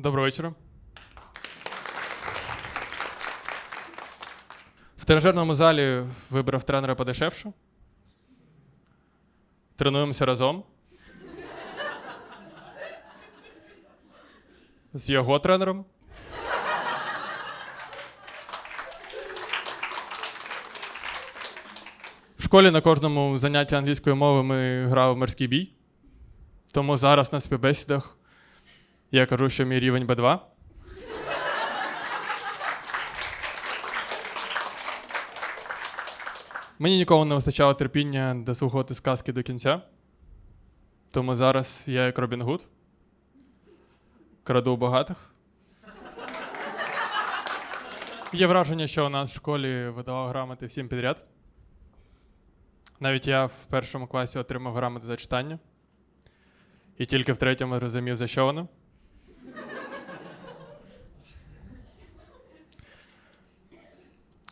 Доброго вечора. В тренажерному залі вибрав тренера подешевше. Тренуємося разом. З його тренером. В школі на кожному занятті англійської мови ми грали в морський бій. Тому зараз на співбесідах я кажу, що мій рівень Б2. Мені ніколи не вистачало терпіння дослухати сказки до кінця. Тому зараз я як Робін Гуд. Краду багатих. Є враження, що у нас в школі видавав грамоти всім підряд. Навіть я в першому класі отримав грамоту за читання. І тільки в третьому розумів, за що воно.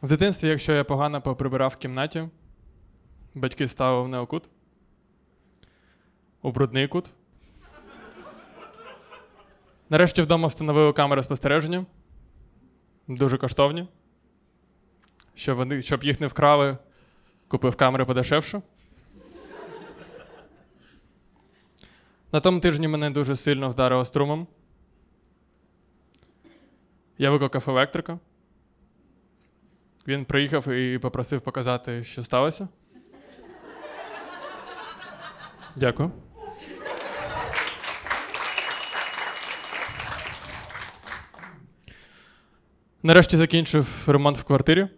В дитинстві, якщо я погано поприбирав в кімнаті, батьки ставили мене у кут, у брудний кут. Нарешті вдома встановили камери спостереження. Дуже коштовні. Щоб, вони, щоб їх не вкрали, купив камери подешевше. На тому тижні мене дуже сильно вдарило струмом. Я викликав електрика. Він приїхав і попросив показати, що сталося. Дякую. Нарешті закінчив ремонт в квартирі.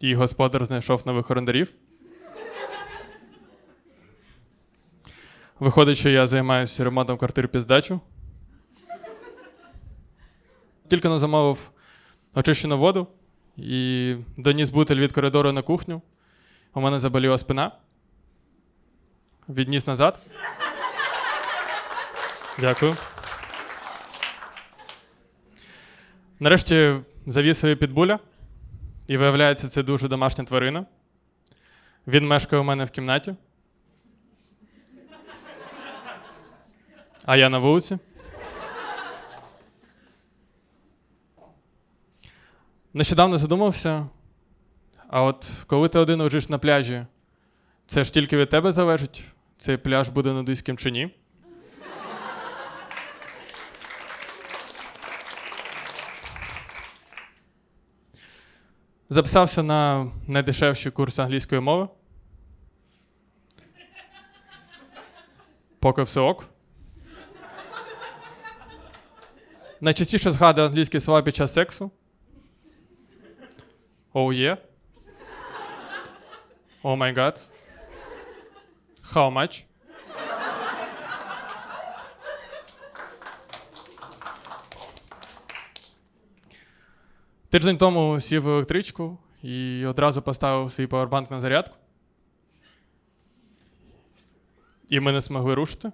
І господар знайшов нових орендарів. Виходить, що я займаюся ремонтом квартир під здачу. Тільки не замовив очищену воду і доніс бутиль від коридору на кухню. У мене заболіла спина. Відніс назад. Дякую. Нарешті завів собі підбуля. І виявляється, це дуже домашня тварина. Він мешкає у мене в кімнаті. А я на вулиці. Нещодавно задумався, а от коли ти один лежиш на пляжі, це ж тільки від тебе залежить, цей пляж буде нудиським чи ні. Записався на найдешевший курс англійської мови. Поки все ок. Найчастіше згадую англійські слова під час сексу. Oh yeah. Oh my god. How much? Тиждень тому сів в електричку і одразу поставив свій павербанк на зарядку. І ми не змогли рушити.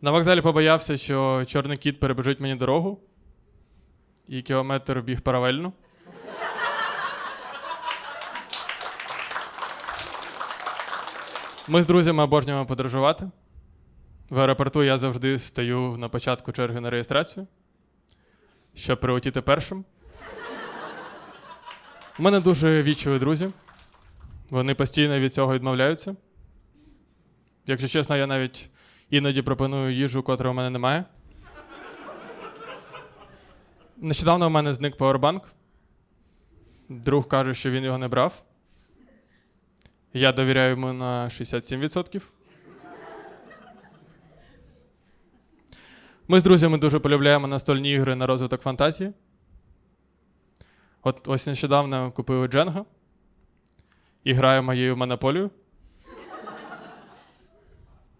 На вокзалі побоявся, що чорний кіт перебіжить мені дорогу, і кілометр біг паралельно. Ми з друзями обожнюємо подорожувати. В аеропорту я завжди стою на початку черги на реєстрацію, щоб прилетіти першим. У мене дуже вічливі друзі. Вони постійно від цього відмовляються. Якщо чесно, я навіть іноді пропоную їжу, котрої у мене немає. Нещодавно у мене зник павербанк. Друг каже, що він його не брав. Я довіряю йому на 67%. Ми з друзями дуже полюбляємо настольні ігри на розвиток фантазії. От ось нещодавно купили Дженга і граємо її в монополію.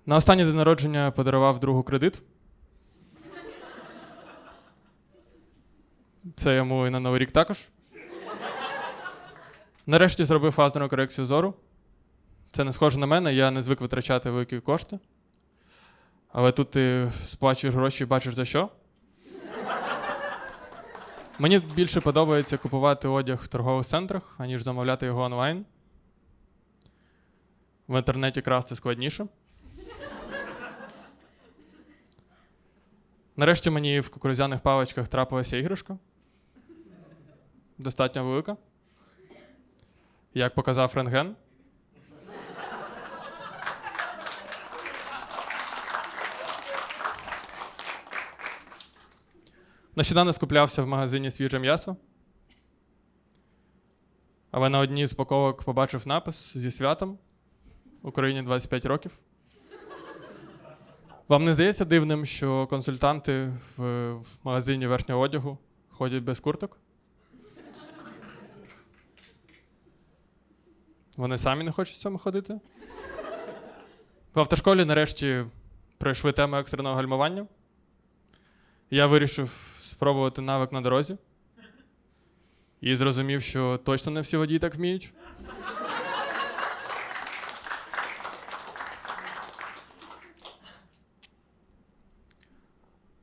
На останній день народження подарував другу кредит. Це йому і на Новий рік також. Нарешті зробив фазерну корекцію зору. Це не схоже на мене, я не звик витрачати великі кошти. Але тут ти сплачуєш гроші і бачиш за що. Мені більше подобається купувати одяг в торгових центрах, аніж замовляти його онлайн. В інтернеті красти складніше. Нарешті мені в кукурудзяних паличках трапилася іграшка. Достатньо велика. Як показав рентген. Нещодавно скуплявся в магазині свіже м'ясо. Але на одній з упаковок побачив напис зі святом Україні 25 років. Вам не здається дивним, що консультанти в, магазині верхнього одягу ходять без курток? Вони самі не хочуть в цьому ходити? В автошколі нарешті пройшли тему екстреного гальмування. Я вирішив спробувати навик на дорозі. І зрозумів, що точно не всі водії так вміють.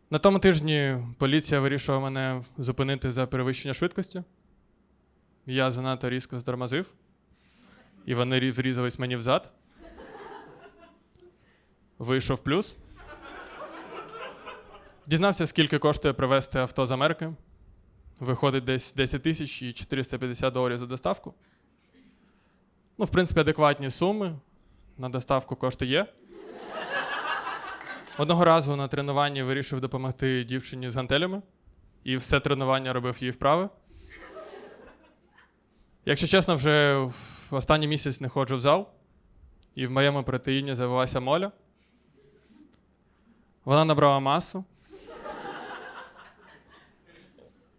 На тому тижні поліція вирішила мене зупинити за перевищення швидкості. Я занадто різко затормозив, і вони рі- врізались мені взад. Вийшов плюс. Дізнався, скільки коштує привезти авто з Америки. Виходить десь 10 тисяч і 450 доларів за доставку. Ну, в принципі, адекватні суми. На доставку кошти є. Одного разу на тренуванні вирішив допомогти дівчині з гантелями, і все тренування робив їй вправи. Якщо чесно, вже в останній місяць не ходжу в зал, і в моєму протеїні з'явилася моля. Вона набрала масу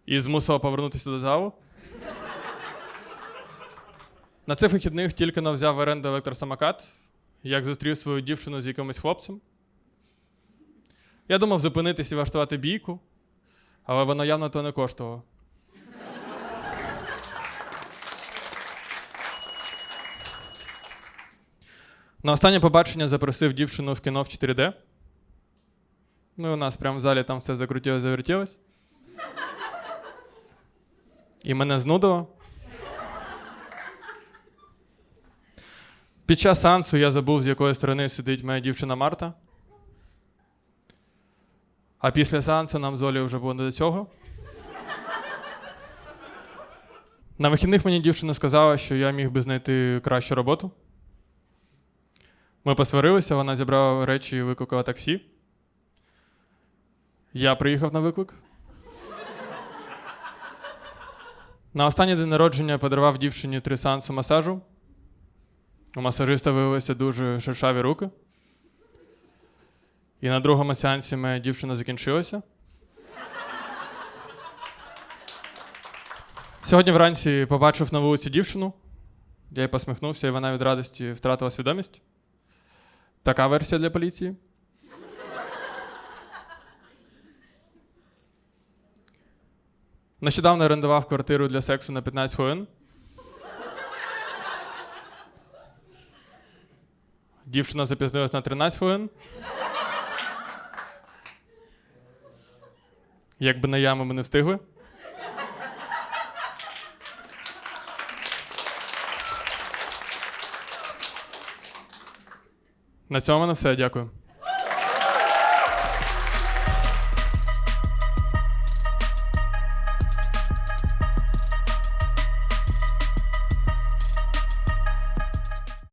і змусила повернутися до залу. На цих вихідних тільки но взяв в оренду електросамокат, як зустрів свою дівчину з якимось хлопцем. Я думав зупинитися і влаштувати бійку, але воно явно то не коштувало. На останнє побачення запросив дівчину в кіно в 4D. Ну, і у нас прямо в залі там все закрутилось, завертілось. І мене знудило. Під час сеансу я забув, з якої сторони сидить моя дівчина Марта. А після сеансу нам з вже було не до цього. На вихідних мені дівчина сказала, що я міг би знайти кращу роботу. Ми посварилися, вона зібрала речі і викликала таксі. Я приїхав на виклик. На останній день народження подарував дівчині три сеанси масажу. У масажиста виявилися дуже шершаві руки. І на другому сеансі моя дівчина закінчилася. Сьогодні вранці побачив на вулиці дівчину. Я їй посміхнувся, і вона від радості втратила свідомість. Така версія для поліції. Нещодавно орендував квартиру для сексу на 15 хвилин. Дівчина запізнилась на 13 хвилин. Якби на яму ми не встигли. На цьому мене все. Дякую.